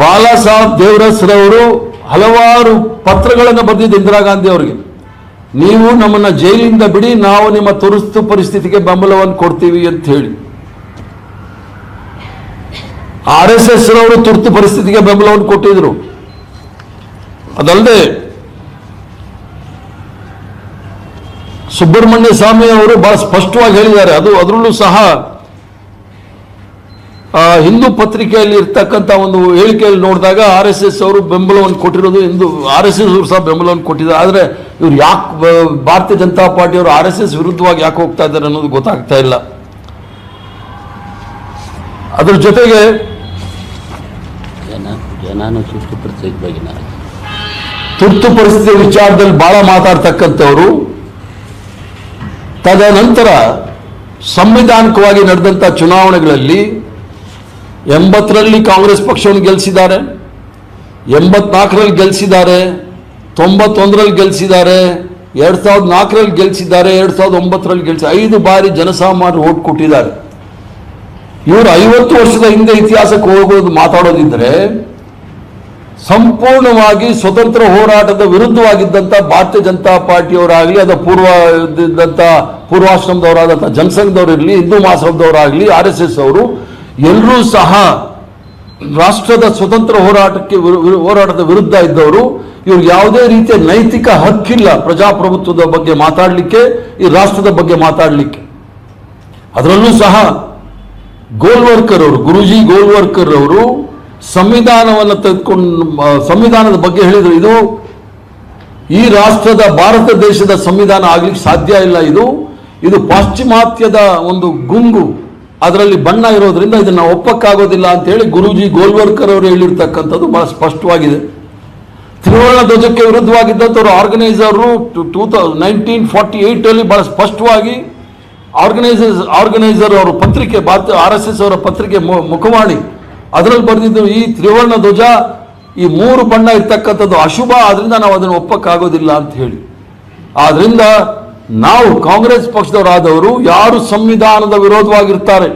ಬಾಲಾ ಸಾಹೇಬ್ ದೇವರಸ್ರವರು ಹಲವಾರು ಪತ್ರಗಳನ್ನು ಬರೆದಿದ್ದು ಇಂದಿರಾ ಗಾಂಧಿ ಅವರಿಗೆ. ನೀವು ನಮ್ಮನ್ನ ಜೈಲಿಂದ ಬಿಡಿ, ನಾವು ನಿಮ್ಮ ತುರ್ತು ಪರಿಸ್ಥಿತಿಗೆ ಬೆಂಬಲವನ್ನು ಕೊಡ್ತೀವಿ ಅಂತ ಹೇಳಿ. ಆರ್ ಎಸ್ ಎಸ್ ರವರು ತುರ್ತು ಪರಿಸ್ಥಿತಿಗೆ ಬೆಂಬಲವನ್ನು ಕೊಟ್ಟಿದ್ರು. ಅದಲ್ಲದೆ, ಸುಬ್ರಹ್ಮಣ್ಯ ಸ್ವಾಮಿ ಅವರು ಬಹಳ ಸ್ಪಷ್ಟವಾಗಿ ಹೇಳಿದ್ದಾರೆ. ಅದು ಅದರಲ್ಲೂ ಸಹ ಹಿಂದೂ ಪತ್ರಿಕೆಯಲ್ಲಿ ಇರ್ತಕ್ಕಂಥ ಒಂದು ಹೇಳಿಕೆಯಲ್ಲಿ ನೋಡಿದಾಗ ಆರ್ ಎಸ್ ಎಸ್ ಅವರು ಬೆಂಬಲವನ್ನು ಕೊಟ್ಟಿರೋದು ಹಿಂದೂ ಆರ್ ಎಸ್ ಎಸ್ ಅವರು ಸಹ ಬೆಂಬಲವನ್ನು ಕೊಟ್ಟಿದ್ದಾರೆ. ಆದರೆ ಇವ್ರು ಯಾಕೆ ಭಾರತೀಯ ಜನತಾ ಪಾರ್ಟಿಯವರು ಆರ್ ಎಸ್ ಎಸ್ ವಿರುದ್ಧವಾಗಿ ಯಾಕೆ ಹೋಗ್ತಾ ಇದ್ದಾರೆ ಅನ್ನೋದು ಗೊತ್ತಾಗ್ತಾ ಇಲ್ಲ. ಅದ್ರ ಜೊತೆಗೆ ಪರಿಸ್ಥಿತಿ ತುರ್ತು ಪರಿಸ್ಥಿತಿ ವಿಚಾರದಲ್ಲಿ ಬಹಳ ಮಾತಾಡ್ತಕ್ಕಂಥವರು. ತದನಂತರ ಸಂವಿಧಾನಿಕವಾಗಿ ನಡೆದಂಥ ಚುನಾವಣೆಗಳಲ್ಲಿ ಎಂಬತ್ತರಲ್ಲಿ ಕಾಂಗ್ರೆಸ್ ಪಕ್ಷವನ್ನು ಗೆಲ್ಲಿಸಿದ್ದಾರೆ ಎಂಬತ್ನಾಲ್ಕರಲ್ಲಿ ಗೆಲ್ಲಿಸಿದ್ದಾರೆ ತೊಂಬತ್ತೊಂದರಲ್ಲಿ ಗೆಲ್ಲಿಸಿದ್ದಾರೆ ಎರಡು ಸಾವಿರದ ನಾಲ್ಕರಲ್ಲಿ ಗೆಲ್ಲಿಸಿದ್ದಾರೆ ಎರಡು ಸಾವಿರದ ಒಂಬತ್ತರಲ್ಲಿ ಗೆಲ್ಲಿಸಿ ಐದು ಬಾರಿ ಜನಸಾಮಾನ್ಯರು ಓಟ್ ಕೊಟ್ಟಿದ್ದಾರೆ. ಇವರು ಐವತ್ತು ವರ್ಷದ ಹಿಂದೆ ಇತಿಹಾಸಕ್ಕೆ ಹೋಗೋದು ಮಾತಾಡೋದಿದ್ದರೆ ಸಂಪೂರ್ಣವಾಗಿ ಸ್ವತಂತ್ರ ಹೋರಾಟದ ವಿರುದ್ಧವಾಗಿದ್ದಂಥ ಭಾರತೀಯ ಜನತಾ ಪಾರ್ಟಿಯವರಾಗಲಿ ಅಥವಾ ಪೂರ್ವ ಇದ್ದಂಥ ಪೂರ್ವಾಶ್ರಮದವರಾದಂಥ ಜನಸಂಘದವರಿರಲಿ, ಹಿಂದೂ ಮಹಾಸಭದವರಾಗಲಿ ಆರ್ ಎಸ್ ಎಸ್ ಅವರು ಎಲ್ಲರೂ ಸಹ ರಾಷ್ಟ್ರದ ಸ್ವತಂತ್ರ ಹೋರಾಟಕ್ಕೆ ಹೋರಾಟದ ವಿರುದ್ಧ ಇದ್ದವರು, ಇವ್ರು ಯಾವುದೇ ರೀತಿಯ ನೈತಿಕ ಹಕ್ಕಿಲ್ಲ ಪ್ರಜಾಪ್ರಭುತ್ವದ ಬಗ್ಗೆ ಮಾತಾಡಲಿಕ್ಕೆ, ಈ ರಾಷ್ಟ್ರದ ಬಗ್ಗೆ ಮಾತಾಡಲಿಕ್ಕೆ. ಅದರಲ್ಲೂ ಸಹ ಗೋಲ್ವರ್ಕರ್ ಅವರು, ಗುರುಜಿ ಗೋಲ್ವರ್ಕರ್ ಅವರು ಸಂವಿಧಾನವನ್ನು ತೆಗೆದುಕೊಂಡು ಸಂವಿಧಾನದ ಬಗ್ಗೆ ಹೇಳಿದರು, ಇದು ಈ ರಾಷ್ಟ್ರದ ಭಾರತ ದೇಶದ ಸಂವಿಧಾನ ಆಗ್ಲಿಕ್ಕೆ ಸಾಧ್ಯ ಇಲ್ಲ, ಇದು ಇದು ಪಾಶ್ಚಿಮಾತ್ಯದ ಒಂದು ಗುಂಗು. ಅದರಲ್ಲಿ ಬಣ್ಣ ಇರೋದ್ರಿಂದ ಇದನ್ನ ಒಪ್ಪಕ್ಕಾಗೋದಿಲ್ಲ ಅಂತ ಹೇಳಿ ಗುರೂಜಿ ಗೋಲ್ವರ್ಕರ್ ಅವರು ಹೇಳಿರ್ತಕ್ಕಂಥದ್ದು ಬಹಳ ಸ್ಪಷ್ಟವಾಗಿದೆ. ತ್ರಿವರ್ಣ ಧ್ವಜಕ್ಕೆ ವಿರುದ್ಧವಾಗಿದ್ದಂಥವ್ರು Organiser two thou nineteen forty ಏಯ್ಟಲ್ಲಿ ಬಹಳ ಸ್ಪಷ್ಟವಾಗಿ ಆರ್ಗನೈಸರ್ ಆರ್ಗನೈಸರ್ ಅವರ ಪತ್ರಿಕೆ, ಭಾರತ ಆರ್ ಎಸ್ ಎಸ್ ಅವರ ಪತ್ರಿಕೆ ಮುಖವಾಣಿ. ಅದರಲ್ಲಿ ಬರೆದಿದ್ದು ಈ ತ್ರಿವರ್ಣ ಧ್ವಜ ಈ ಮೂರು ಬಣ್ಣ ಇರ್ತಕ್ಕಂಥದ್ದು ಅಶುಭ ಆದ್ದರಿಂದ ನಾವು ಅದನ್ನು ಒಪ್ಪಕ್ಕಾಗೋದಿಲ್ಲ ಅಂತ ಹೇಳಿ. ಆದ್ರಿಂದ ನಾವು ಕಾಂಗ್ರೆಸ್ ಪಕ್ಷದವರಾದವರು ಯಾರು ಸಂವಿಧಾನದ ವಿರೋಧವಾಗಿರ್ತಾರೆ?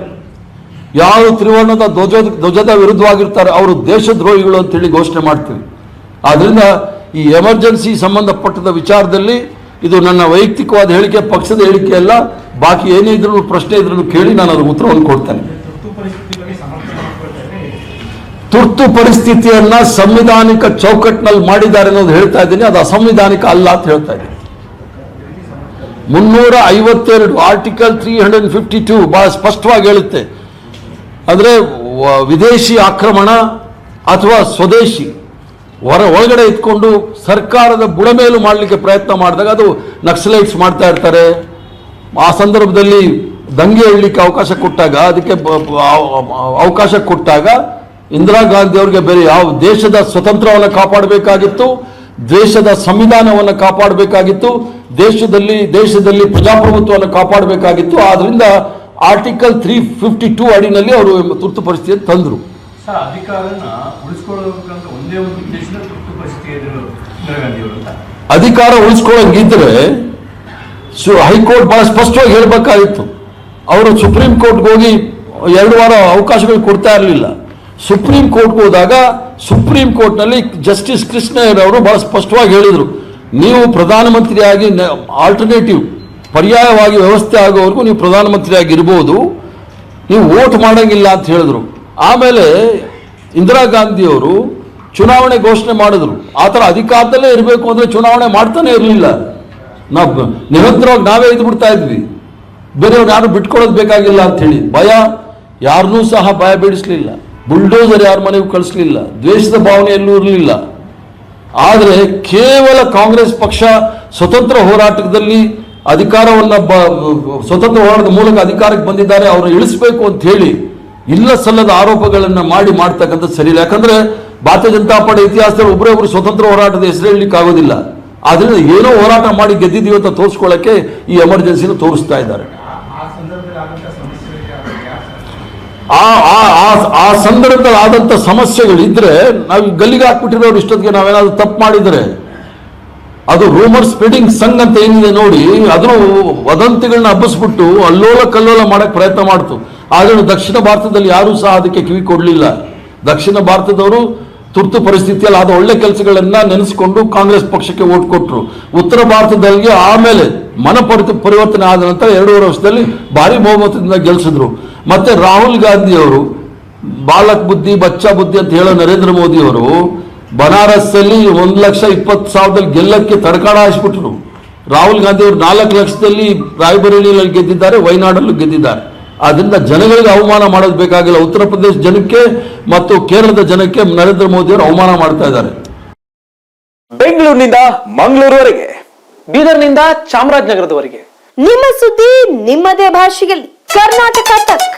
ಯಾರು ತ್ರಿವರ್ಣದ ಧ್ವಜ ಧ್ವಜದ ವಿರುದ್ಧವಾಗಿರ್ತಾರೆ? ಅವರು ದೇಶದ್ರೋಹಿಗಳು ಅಂತೇಳಿ ಘೋಷಣೆ ಮಾಡ್ತೀವಿ. ಆದ್ದರಿಂದ ಈ ಎಮರ್ಜೆನ್ಸಿ ಸಂಬಂಧಪಟ್ಟದ ವಿಚಾರದಲ್ಲಿ ಇದು ನನ್ನ ವೈಯಕ್ತಿಕವಾದ ಹೇಳಿಕೆ ಪಕ್ಷದ ಹೇಳಿಕೆ ಅಲ್ಲ. ಬಾಕಿ ಏನೇ ಇದ್ರೂ ಪ್ರಶ್ನೆ ಇದ್ರೂ ಕೇಳಿ ನಾನು ಅದರ ಉತ್ತರವನ್ನು ಕೊಡ್ತೇನೆ. ತುರ್ತು ಪರಿಸ್ಥಿತಿಯನ್ನ ಸಂವಿಧಾನಿಕ ಚೌಕಟ್ಟಿನಲ್ಲಿ ಮಾಡಿದ್ದಾರೆ ಅನ್ನೋದು ಹೇಳ್ತಾ ಇದ್ದೀನಿ. ಅದು ಅಸಂವಿಧಾನಿಕ ಅಲ್ಲ ಅಂತ ಹೇಳ್ತಾ ಇದ್ದೀನಿ. ಮುನ್ನೂರ ಐವತ್ತೆರಡು article three hundred fifty two ಬಹಳ ಸ್ಪಷ್ಟವಾಗಿ ಹೇಳುತ್ತೆ. ಅಂದರೆ ವಿದೇಶಿ ಆಕ್ರಮಣ ಅಥವಾ ಸ್ವದೇಶಿ ಹೊರ, ಒಳಗಡೆ ಇಟ್ಕೊಂಡು ಸರ್ಕಾರದ ಬುಡಮೇಲು ಮಾಡಲಿಕ್ಕೆ ಪ್ರಯತ್ನ ಮಾಡಿದಾಗ ಅದು ನಕ್ಸಲೈಟ್ಸ್ ಮಾಡ್ತಾ ಇರ್ತಾರೆ. ಆ ಸಂದರ್ಭದಲ್ಲಿ ದಂಗೆ ಹೇಳಲಿಕ್ಕೆ ಅವಕಾಶ ಕೊಟ್ಟಾಗ, ಅದಕ್ಕೆ ಅವಕಾಶ ಕೊಟ್ಟಾಗ ಇಂದಿರಾ ಗಾಂಧಿ ಅವರಿಗೆ ಬೇರೆ ಯಾವ ದೇಶದ ಸ್ವತಂತ್ರವನ್ನು ಕಾಪಾಡಬೇಕಾಗಿತ್ತು. ದೇಶದ ಸಂವಿಧಾನವನ್ನು ಕಾಪಾಡಬೇಕಾಗಿತ್ತು ದೇಶದಲ್ಲಿ ದೇಶದಲ್ಲಿ ಪ್ರಜಾಪ್ರಭುತ್ವವನ್ನು ಕಾಪಾಡಬೇಕಾಗಿತ್ತು. ಆದ್ರಿಂದ ಆರ್ಟಿಕಲ್ ತ್ರೀ ಫಿಫ್ಟಿ ಟೂ ಅಡಿನಲ್ಲಿ ಅವರು ತುರ್ತು ಪರಿಸ್ಥಿತಿಯನ್ನು ತಂದರು. ಅಧಿಕಾರ ಉಳಿಸ್ಕೊಳ್ಳಂಗಿದ್ರೆ ಸು ಹೈಕೋರ್ಟ್ ಬಹಳ ಸ್ಪಷ್ಟವಾಗಿ ಹೇಳಬೇಕಾಗಿತ್ತು. ಅವರು ಸುಪ್ರೀಂ ಕೋರ್ಟ್ಗೆ ಹೋಗಿ ಎರಡು ವಾರ ಅವಕಾಶಗಳು ಕೊಡ್ತಾ ಇರಲಿಲ್ಲ. ಸುಪ್ರೀಂ ಕೋರ್ಟ್ಗೆ ಹೋದಾಗ ಸುಪ್ರೀಂ ಕೋರ್ಟ್ನಲ್ಲಿ ಜಸ್ಟಿಸ್ ಕೃಷ್ಣಯ್ಯರ್ ಅವರು ಬಹಳ ಸ್ಪಷ್ಟವಾಗಿ ಹೇಳಿದರು, ನೀವು ಪ್ರಧಾನಮಂತ್ರಿಯಾಗಿ ಆಲ್ಟರ್ನೇಟಿವ್ ಪರ್ಯಾಯವಾಗಿ ವ್ಯವಸ್ಥೆ ಆಗೋವರೆಗೂ ನೀವು ಪ್ರಧಾನಮಂತ್ರಿಯಾಗಿ ಇರ್ಬೋದು, ನೀವು ವೋಟ್ ಮಾಡಂಗಿಲ್ಲ ಅಂತ ಹೇಳಿದ್ರು. ಆಮೇಲೆ ಇಂದಿರಾ ಗಾಂಧಿಯವರು ಚುನಾವಣೆ ಘೋಷಣೆ ಮಾಡಿದ್ರು. ಆ ಥರ ಅಧಿಕಾರದಲ್ಲೇ ಇರಬೇಕು ಅಂದರೆ ಚುನಾವಣೆ ಮಾಡ್ತಾನೆ ಇರಲಿಲ್ಲ. ನಾವು ನಿರಂತರವಾಗಿ ನಾವೇ ಇದ್ಬಿಡ್ತಾ ಇದ್ವಿ. ಬೇರೆಯವ್ರು ಯಾರು ಬಿಟ್ಕೊಳ್ಳೋದು ಬೇಕಾಗಿಲ್ಲ ಅಂತ ಹೇಳಿ. ಭಯ, ಯಾರನ್ನೂ ಸಹ ಭಯ ಬೀಡಿಸ್ಲಿಲ್ಲ ಬುಲ್ಡೋಸರ್ ಯಾರ ಮನೆಗೂ ಕಳಿಸ್ಲಿಲ್ಲ, ದ್ವೇಷದ ಭಾವನೆ ಎಲ್ಲೂ ಇರಲಿಲ್ಲ. ಆದರೆ ಕೇವಲ ಕಾಂಗ್ರೆಸ್ ಪಕ್ಷ ಸ್ವತಂತ್ರ ಹೋರಾಟದಲ್ಲಿ ಅಧಿಕಾರವನ್ನು ಬ- ಸ್ವತಂತ್ರ ಹೋರಾಟದ ಮೂಲಕ ಅಧಿಕಾರಕ್ಕೆ ಬಂದಿದ್ದಾರೆ ಅವರು ಇಳಿಸಬೇಕು ಅಂತ ಹೇಳಿ ಇಲ್ಲ ಸಲ್ಲದ ಆರೋಪಗಳನ್ನು ಮಾಡಿ ಮಾಡ್ತಕ್ಕಂಥ ಸರಿ ಇಲ್ಲ. ಯಾಕಂದ್ರೆ ಭಾರತೀಯ ಜನತಾ ಪಾರ್ಟಿ ಇತಿಹಾಸದಲ್ಲಿ ಒಬ್ಬರೇ ಒಬ್ಬರು ಸ್ವತಂತ್ರ ಹೋರಾಟದ ಹೆಸರು ಹೇಳಲಿಕ್ಕೆ ಆಗೋದಿಲ್ಲ. ಆದ್ರಿಂದ ಏನೋ ಹೋರಾಟ ಮಾಡಿ ಗೆದ್ದಿದೀವಿ ಅಂತ ತೋರಿಸ್ಕೊಳ್ಳೋಕ್ಕೆ ಈ ಎಮರ್ಜೆನ್ಸಿನ ತೋರಿಸ್ತಾ ಇದ್ದಾರೆ. ಆ, ಆ- ಆ- ಆ ಸಂದರ್ಭದಲ್ಲಿ ಆದಂಥ ಸಮಸ್ಯೆಗಳಿದ್ರೆ ನಾವು ಗಲ್ಲಿಗೆ ಹಾಕ್ಬಿಟ್ಟಿರೋರು ಇಷ್ಟೊತ್ತಿಗೆ ನಾವೇನಾದ್ರೂ ತಪ್ಪು ಮಾಡಿದರೆ, ಅದು ರೂಮರ್ ಸ್ಪ್ರೆಡಿಂಗ್ ಸಂಘ ಅಂತ ಏನಿದೆ ನೋಡಿ ಅದ್ರ ವದಂತಿಗಳನ್ನ ಹಬ್ಬಿಸ್ಬಿಟ್ಟು ಅಲ್ಲೋಲ ಕಲ್ಲೋಲ ಮಾಡಕ್ ಪ್ರಯತ್ನ ಮಾಡ್ತು. ಆದರೆ ದಕ್ಷಿಣ ಭಾರತದಲ್ಲಿ ಯಾರೂ ಸಹ ಅದಕ್ಕೆ ಕಿವಿ ಕೊಡಲಿಲ್ಲ. ದಕ್ಷಿಣ ಭಾರತದವರು ತುರ್ತು ಪರಿಸ್ಥಿತಿಯಲ್ಲಿ ಆದ ಒಳ್ಳೆ ಕೆಲಸಗಳನ್ನ ನೆನೆಸಿಕೊಂಡು ಕಾಂಗ್ರೆಸ್ ಪಕ್ಷಕ್ಕೆ ಓಟ್ ಕೊಟ್ಟರು ಉತ್ತರ ಭಾರತದಲ್ಲಿ ಆಮೇಲೆ ಮನ ಪರಿವರ್ತನೆ ಆದ ನಂತರ ಎರಡೂವರೆ ವರ್ಷದಲ್ಲಿ ಭಾರಿ ಬಹುಮತದಿಂದ ಗೆಲ್ಲಿಸಿದ್ರು ಮತ್ತೆ ರಾಹುಲ್ ಗಾಂಧಿ ಅವರು ಬಾಲಕ್ ಬುದ್ಧಿ, ಬಚ್ಚಾ ಬುದ್ಧಿ ಅಂತ ಹೇಳೋ ನರೇಂದ್ರ ಮೋದಿ ಅವರು ಬನಾರಸ್ ಅಲ್ಲಿ ಒಂದ್ ಲಕ್ಷ ಇಪ್ಪತ್ತು ಸಾವಿರದಲ್ಲಿ ಗೆಲ್ಲಕ್ಕೆ ತಡಕಾಣ ಹಾಯಿಸ್ಬಿಟ್ರು ರಾಹುಲ್ ಗಾಂಧಿ ಅವರು ನಾಲ್ಕು ಲಕ್ಷದಲ್ಲಿ ರಾಯ್ಬರೇಲಿಯಲ್ಲಿ ಗೆದ್ದಿದ್ದಾರೆ, ವೈನಾಡಲ್ಲೂ ಗೆದ್ದಿದ್ದಾರೆ. ಆದ್ರಿಂದ ಜನಗಳಿಗೆ ಅವಮಾನ ಮಾಡೋದು ಬೇಕಾಗಿಲ್ಲ. ಉತ್ತರ ಪ್ರದೇಶ ಜನಕ್ಕೆ ಮತ್ತು ಕೇರಳದ ಜನಕ್ಕೆ ನರೇಂದ್ರ ಮೋದಿ ಅವರು ಅವಮಾನ ಮಾಡ್ತಾ ಇದ್ದಾರೆ. ಬೆಂಗಳೂರಿನಿಂದ ಮಂಗಳೂರುವರೆಗೆ ಬೀದರ್ನಿಂದ ಚಾಮರಾಜನಗರದವರೆಗೆ. ನಿಮ್ಮ ಸುದ್ದಿ ನಿಮ್ಮದೇ ಭಾಷೆಯಲ್ಲಿ. ಕರ್ನಾಟಕ ತಕ್.